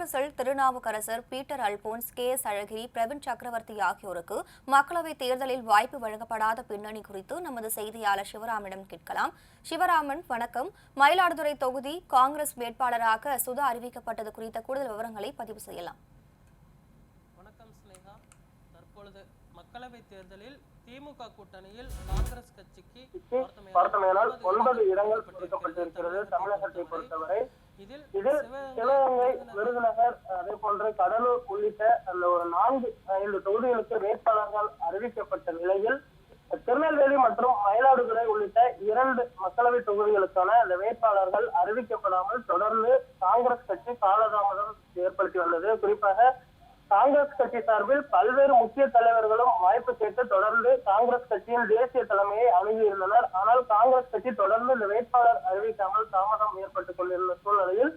காங்கிரஸில் Thirunavukkarasar Peter Alphonse K S Alagiri Praveen Chakravarthy ஆகியோருக்கு மக்களவைத் தேர்தலில் வாய்ப்பு வழங்கப்படாத பின்னணி குறித்து நமது செய்தியாளர் சிவராமிடம் கேட்கலாம். சிவராமன் வணக்கம். மயிலாடுதுறை தொகுதி காங்கிரஸ் வேட்பாளராக சுதா அறிவிக்கப்பட்டது குறித்த கூடுதல் விவரங்களை பதிவு செய்யலாம். வணக்கம் ஸ்னேகா தற்பொழுது மக்களவைத் தேர்தலில் திமுக கூட்டணியில் காங்கிரஸ் கட்சிக்கு ஒன்பது இடங்கள் கொடுக்கப்பட்டிருக்கிறது. தமிழகத்தை பொறுத்தவரை இதில் சிவகங்கை விருதுநகர் அதே போன்று கடலூர் உள்ளிட்ட அந்த ஒரு நான்கு ஐந்து தொகுதிகளுக்கு வேட்பாளர்கள் அறிவிக்கப்பட்ட நிலையில் திருநெல்வேலி மற்றும் மயிலாடுதுறை உள்ளிட்ட இரண்டு மக்களவை தொகுதிகளுக்கான அந்த வேட்பாளர்கள் அறிவிக்கப்படாமல் தொடர்ந்து காங்கிரஸ் கட்சி காலதாமதம் ஏற்படுத்தி வந்தது. குறிப்பாக காங்கிரஸ் கட்சி சார்பில் பல்வேறு முக்கிய தலைவர்களும் வாய்ப்பு கேட்டு தொடர்ந்து காங்கிரஸ் கட்சியின் தேசிய தலைமையை அணுகியிருந்தனர். ஆனால் காங்கிரஸ் கட்சி தொடர்ந்து இந்த வேட்பாளர் அறிவிக்காமல் தாமதம் ஏற்பட்டுக் கொண்டிருந்த சூழ்நிலையில்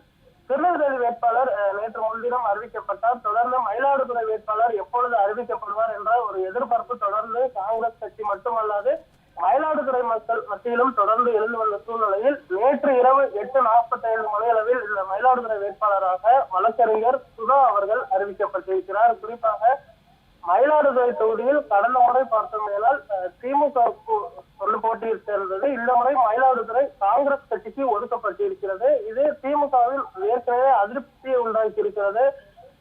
திருநெல்வேலி வேட்பாளர் நேற்று முன்தினம் அறிவிக்கப்பட்டார். தொடர்ந்து மயிலாடுதுறை வேட்பாளர் எப்பொழுது அறிவிக்கப்படுவார் என்ற ஒரு எதிர்பார்ப்பு தொடர்ந்து காங்கிரஸ் கட்சி மட்டுமல்லாது மயிலாடுதுறை மக்கள் மத்தியிலும் தொடர்ந்து எழுந்து வந்த சூழ்நிலையில் நேற்று இரவு எட்டு நாற்பத்தி ஐந்து மணியளவில் இந்த மயிலாடுதுறை வேட்பாளராக வழக்கறிஞர் சுதா அவர்கள் அறிவிக்கப்பட்டிருக்கிறார். குறிப்பாக மயிலாடுதுறை தொகுதியில் கடந்த முறை பார்த்தோமேனால் அஹ், திமுக க்கு ஒரு போட்டியில் சேர்ந்தது. இந்த முறை மயிலாடுதுறை காங்கிரஸ் கட்சிக்கு ஒதுக்கப்பட்டிருக்கிறது. இது திமுகவில் ஏற்கனவே அதிருப்தியை உண்டாக்கி இருக்கிறது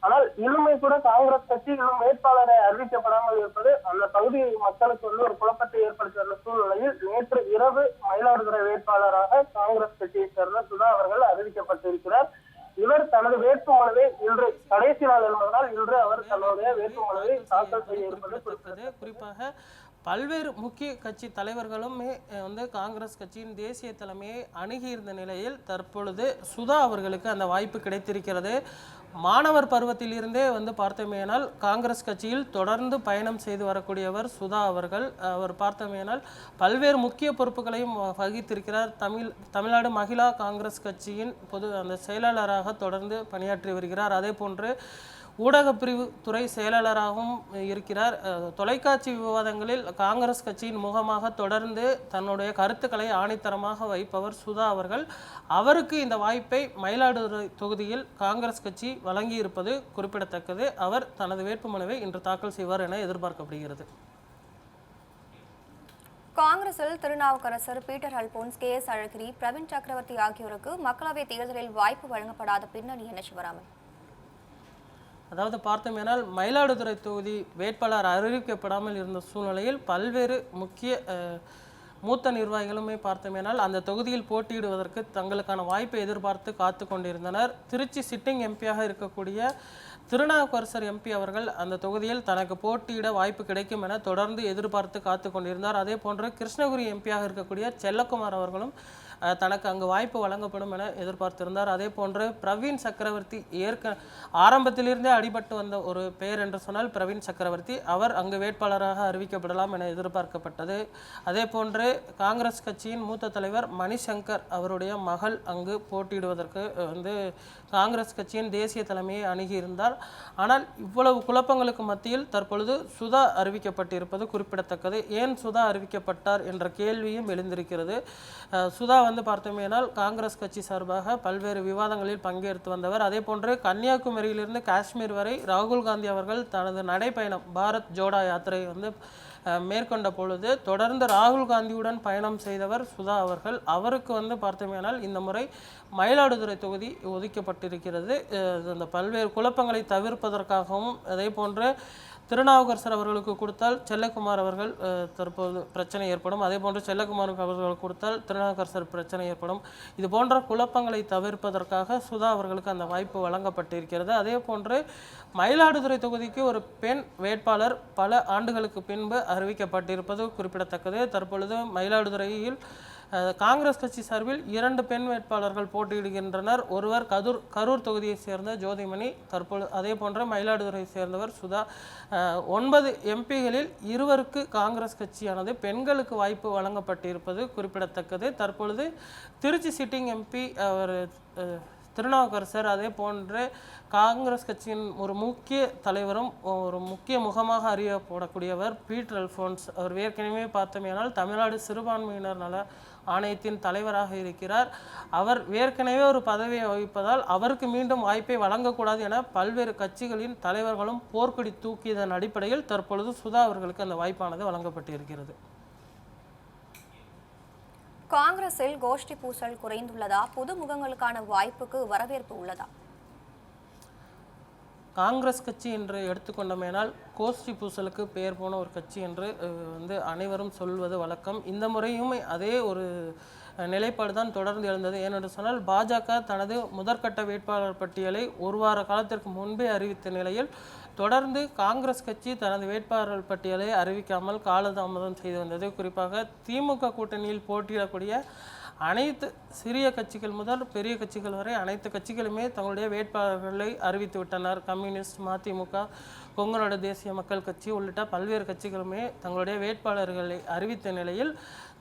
ஆனால் இன்னுமே கூட காங்கிரஸ் கட்சி இன்னும் வேட்பாளரை அறிவிக்கப்படாமல் இருப்பது அந்த பகுதி மக்களுக்கு வந்து ஒரு குழப்பத்தை ஏற்படுத்தி சூழ்நிலையில் நேற்று இரவு மயிலாடுதுறை வேட்பாளராக காங்கிரஸ் கட்சியை சேர்ந்த சுதா அவர்கள் அறிவிக்கப்பட்டிருக்கிறார். இவர் தனது வேட்புமனுவை இன்று கடைசி நாள் என்பதனால் இன்று அவர் தன்னுடைய வேட்புமனுவை தாக்கல் செய்ய இருப்பது குறிப்பாக பல்வேறு முக்கிய கட்சி தலைவர்களுமே வந்து காங்கிரஸ் கட்சியின் தேசிய தலைமையை அணுகியிருந்த நிலையில் தற்பொழுது சுதா அவர்களுக்கு அந்த வாய்ப்பு கிடைத்திருக்கிறது. மாணவர் பருவத்திலிருந்தே வந்து பார்த்தோமேனால் காங்கிரஸ் கட்சியில் தொடர்ந்து பயணம் செய்து வரக்கூடியவர் சுதா அவர்கள். அவர் பார்த்தோமேனால் பல்வேறு முக்கிய பொறுப்புகளையும் வகித்திருக்கிறார். தமிழ் தமிழ்நாடு மகிழா காங்கிரஸ் கட்சியின் பொது அந்த செயலாளராக தொடர்ந்து பணியாற்றி வருகிறார். அதே போன்று ஊடக துறை செயலாளராகவும் இருக்கிறார். தொலைக்காட்சி விவாதங்களில் காங்கிரஸ் கட்சியின் முகமாக தொடர்ந்து தன்னுடைய கருத்துக்களை ஆணித்தரமாக வைப்பவர் சுதா அவர்கள். அவருக்கு இந்த வாய்ப்பை மயிலாடுதுறை தொகுதியில் காங்கிரஸ் கட்சி வழங்கியிருப்பது குறிப்பிடத்தக்கது. அவர் தனது வேட்புமனுவை இன்று தாக்கல் செய்வார் என எதிர்பார்க்கப்படுகிறது. காங்கிரஸில் திருநாவுக்கரசர் பீட்டர் அல்போன்ஸ் கே எஸ் அழகிரி பிரவீன் சக்கரவர்த்தி ஆகியோருக்கு மக்களவைத் தேர்தலில் வாய்ப்பு வழங்கப்படாத பின்னணி என்ன சிவராமன்? அதாவது பார்த்தோமேனால் மயிலாடுதுறை தொகுதி வேட்பாளர் அறிவிக்கப்படாமல் இருந்த சூழ்நிலையில் பல்வேறு முக்கிய மூத்த நிர்வாகிகளுமே பார்த்தோமேனால் அந்த தொகுதியில் போட்டியிடுவதற்கு தங்களுக்கான வாய்ப்பை எதிர்பார்த்து காத்து கொண்டிருந்தனர். திருச்சி சிட்டிங் எம்பியாக இருக்கக்கூடிய திருநாவுக்கரசர் எம்பி அவர்கள் அந்த தொகுதியில் தனக்கு போட்டியிட வாய்ப்பு கிடைக்கும் என தொடர்ந்து எதிர்பார்த்து காத்து கொண்டிருந்தார். அதே போன்று கிருஷ்ணகிரி எம்பியாக இருக்கக்கூடிய செல்லக்குமார் அவர்களும் தனக்கு அங்கு வாய்ப்பு வழங்கப்படும் என எதிர்பார்த்திருந்தார். அதே போன்று பிரவீன் சக்கரவர்த்தி ஏற்க ஆரம்பத்திலிருந்தே அடிபட்டு வந்த ஒரு பெயர் என்று சொன்னால் பிரவீன் சக்கரவர்த்தி. அவர் அங்கு வேட்பாளராக அறிவிக்கப்படலாம் என எதிர்பார்க்கப்பட்டது. அதே போன்று காங்கிரஸ் கட்சியின் மூத்த தலைவர் மணிசங்கர் அவருடைய மகள் அங்கு போட்டியிடுவதற்கு வந்து காங்கிரஸ் கட்சியின் தேசிய தலைமையை அணுகியிருந்தார். ஆனால் இவ்வளவு குழப்பங்களுக்கு மத்தியில் தற்பொழுது சுதா அறிவிக்கப்பட்டிருப்பது குறிப்பிடத்தக்கது. ஏன் சுதா அறிவிக்கப்பட்டார் என்ற கேள்வியும் எழுந்திருக்கிறது. சுதா வந்து பார்த்தோமேனால் காங்கிரஸ் கட்சி சார்பாக பல்வேறு விவாதங்களில் பங்கேற்று வந்தவர். அதே போன்று கன்னியாகுமரியிலிருந்து காஷ்மீர் வரை ராகுல் காந்தி அவர்கள் தனது நடைப்பயணம் பாரத் ஜோடா யாத்திரை வந்து மேற்கொண்ட பொழுது தொடர்ந்து ராகுல் காந்தியுடன் பயணம் செய்தவர் சுதா அவர்கள். அவருக்கு வந்து பார்த்தோமேனால் இந்த முறை மயிலாடுதுறை தொகுதி ஒதுக்கப்பட்டிருக்கிறது. இந்த அந்த பல்வேறு குழப்பங்களை தவிர்ப்பதற்காகவும் அதே போன்று திருநாவுக்கரசர் அவர்களுக்கு கொடுத்தால் செல்லக்குமார் அவர்கள் தற்போது பிரச்சனை ஏற்படும். அதே போன்று செல்லக்குமார் அவர்கள் கொடுத்தால் திருநாவுக்கரசர் பிரச்சனை ஏற்படும். இது போன்ற குழப்பங்களை தவிர்ப்பதற்காக சுதா அவர்களுக்கு அந்த வாய்ப்பு வழங்கப்பட்டிருக்கிறது. அதே போன்று மயிலாடுதுறை தொகுதிக்கு ஒரு பெண் வேட்பாளர் பல ஆண்டுகளுக்கு பின்பு அறிவிக்கப்பட்டிருப்பது குறிப்பிடத்தக்கது. தற்பொழுது மயிலாடுதுறையில் காங்கிரஸ் கட்சி சார்பில் இரண்டு பெண் வேட்பாளர்கள் போட்டியிடுகின்றனர். ஒருவர் கதூர் கரூர் தொகுதியைச் சேர்ந்த ஜோதிமணி தற்பொழுது அதே போன்ற மயிலாடுதுறையை சேர்ந்தவர் சுதா. ஒன்பது எம்பிகளில் இருவருக்கு காங்கிரஸ் கட்சியானது பெண்களுக்கு வாய்ப்பு வழங்கப்பட்டிருப்பது குறிப்பிடத்தக்கது. தற்பொழுது திருச்சி சிட்டிங் எம்பி அவர் திருநாவுக்கரசர் அதே போன்று காங்கிரஸ் கட்சியின் ஒரு முக்கிய தலைவரும் ஒரு முக்கிய முகமாக அறியப்படக்கூடியவர் பீட்டர் அல்ஃபோன்ஸ். அவர் ஏற்கனவே பார்த்தோமேனால் தமிழ்நாடு சிறுபான்மையினர் நல ஆணையத்தின் தலைவராக இருக்கிறார். அவர் ஏற்கனவே ஒரு பதவியை வகிப்பதால் அவருக்கு மீண்டும் வாய்ப்பை வழங்கக்கூடாது என பல்வேறு கட்சிகளின் தலைவர்களும் போர்க்கொடி தூக்கியதன் அடிப்படையில் தற்பொழுது சுதா அவர்களுக்கு அந்த வாய்ப்பானது வழங்கப்பட்டிருக்கிறது. காங்கிரஸில் கோஷ்டி பூசல் குறைந்துள்ளதா? புது முகங்களுக்கான வாய்ப்புக்கு வரவேற்பு உள்ளதா? காங்கிரஸ் கட்சி என்று எடுத்துக்கொண்டோமேனால் கோஷ்டி பூசலுக்கு பெயர் போன ஒரு கட்சி என்று வந்து அனைவரும் சொல்வது வழக்கம். இந்த முறையும் அதே ஒரு நிலைப்பாடு தான் தொடர்ந்து எழுந்தது. ஏனென்று சொன்னால் பாஜக தனது முதற்கட்ட வேட்பாளர் பட்டியலை ஒரு வார காலத்திற்கு முன்பே அறிவித்த நிலையில் தொடர்ந்து காங்கிரஸ் கட்சி தனது வேட்பாளர் பட்டியலை அறிவிக்காமல் காலதாமதம் செய்து வந்தது. குறிப்பாக திமுக கூட்டணியில் போட்டியிடக்கூடிய அனைத்து சிறிய கட்சிகள் முதல் பெரிய கட்சிகள் வரை அனைத்து கட்சிகளுமே தங்களுடைய வேட்பாளர்களை அறிவித்து விட்டனர். கம்யூனிஸ்ட் மதிமுக கொங்குநாடு தேசிய மக்கள் கட்சி உள்ளிட்ட பல்வேறு கட்சிகளுமே தங்களுடைய வேட்பாளர்களை அறிவித்த நிலையில்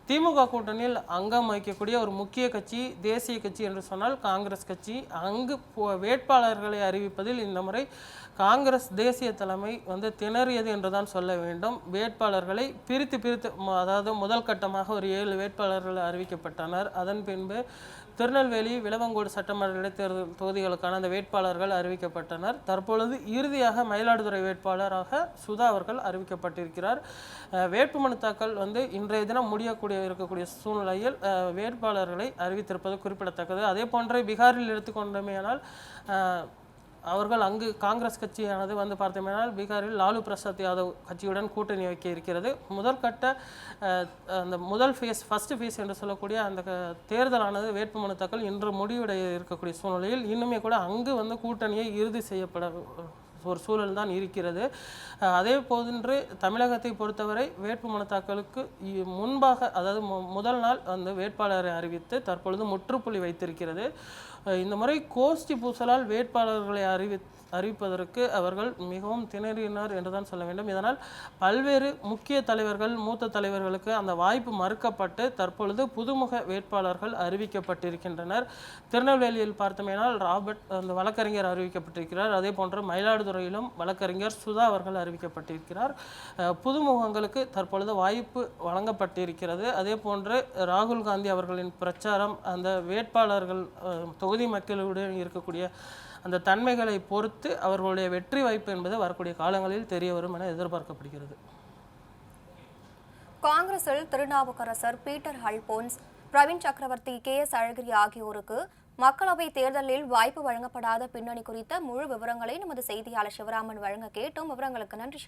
திமுக கூட்டணியில் அங்கம் வகிக்கக்கூடிய ஒரு முக்கிய கட்சி தேசிய கட்சி என்று சொன்னால் காங்கிரஸ் கட்சி. அங்கு போ- வேட்பாளர்களை அறிவிப்பதில் இந்த முறை காங்கிரஸ் தேசிய தலைமை வந்து திணறியது என்றுதான் சொல்ல வேண்டும். வேட்பாளர்களை பிரித்து பிரித்து அதாவது முதல் கட்டமாக ஒரு ஏழு வேட்பாளர்கள் அறிவிக்கப்பட்டனர். அதன் பின்பு திருநெல்வேலி விளவங்கோடு சட்டமன்ற இடைத்தேர்தல் தொகுதிகளுக்கான அந்த வேட்பாளர்கள் அறிவிக்கப்பட்டனர். தற்பொழுது இறுதியாக மயிலாடுதுறை வேட்பாளராக சுதா அவர்கள் அறிவிக்கப்பட்டிருக்கிறார். வேட்புமனு தாக்கல் வந்து இன்றைய தினம் முடியக்கூடிய இருக்கக்கூடிய சூழ்நிலையில் வேட்பாளர்களை அறிவித்திருப்பது குறிப்பிடத்தக்கது. அதே போன்றே பீகாரில் எடுத்துக்கொண்டோமேயானால் அவர்கள் அங்கு காங்கிரஸ் கட்சியானது வந்து பார்த்தீங்கன்னா பீகாரில் லாலு பிரசாத் யாதவ் கட்சியுடன் கூட்டணி வைக்க இருக்கிறது. முதற்கட்ட அந்த முதல் ஃபேஸ் ஃபஸ்ட்டு ஃபேஸ் என்று சொல்லக்கூடிய அந்த க- தேர்தலானது வேட்புமனு தாக்கல் இன்று முடிவடைய இருக்கக்கூடிய சூழ்நிலையில் இன்னுமே கூட அங்கு வந்து கூட்டணியை இறுதி செய்யப்பட ஒரு சூழல் தான் இருக்கிறது. அதே போன்று தமிழகத்தை பொறுத்தவரை வேட்புமனு தாக்கலுக்கு இ- முன்பாக அதாவது மு- முதல் நாள் அந்த வேட்பாளரை அறிவித்து தற்பொழுது முற்றுப்புள்ளி வைத்திருக்கிறது. இந்த முறை கோஷ்டி பூசலால் வேட்பாளர்களை அறிவி அறிவிப்பதற்கு அவர்கள் மிகவும் திணறினர் என்றுதான் சொல்ல வேண்டும். இதனால் பல்வேறு முக்கிய தலைவர்கள் மூத்த தலைவர்களுக்கு அந்த வாய்ப்பு மறுக்கப்பட்டு தற்பொழுது புதுமுக வேட்பாளர்கள் அறிவிக்கப்பட்டிருக்கின்றனர். திருநெல்வேலியில் பார்த்தோமேனால் ராபர்ட் அந்த வழக்கறிஞர் அறிவிக்கப்பட்டிருக்கிறார். அதே போன்று மயிலாடுதுறையிலும் வழக்கறிஞர் சுதா அவர்கள் அறிவிக்கப்பட்டிருக்கிறார். புதுமுகங்களுக்கு தற்பொழுது வாய்ப்பு வழங்கப்பட்டிருக்கிறது. அதே போன்று ராகுல் காந்தி அவர்களின் பிரச்சாரம் அந்த வேட்பாளர்கள் அஹ், தொகுதி மக்களுடன் இருக்கக்கூடிய அந்த தன்மைகளை பொறுத்து அவர்களுடைய வெற்றி வாய்ப்பு என்பது வரக்கூடிய காலங்களில் தெரிய வரும் என எதிர்பார்க்கப்படுகிறது. காங்கிரஸில் திருநாவுக்கரசர் பீட்டர் ஹல்போன்ஸ் பிரவீன் சக்கரவர்த்தி கே எஸ் அழகிரி ஆகியோருக்கு மக்களவை தேர்தலில் வாய்ப்பு வழங்கப்படாத பின்னணி குறித்த முழு விவரங்களை நமது செய்தியாளர் சிவராமன் வழங்க கேட்டோம். விவரங்களுக்கு நன்றி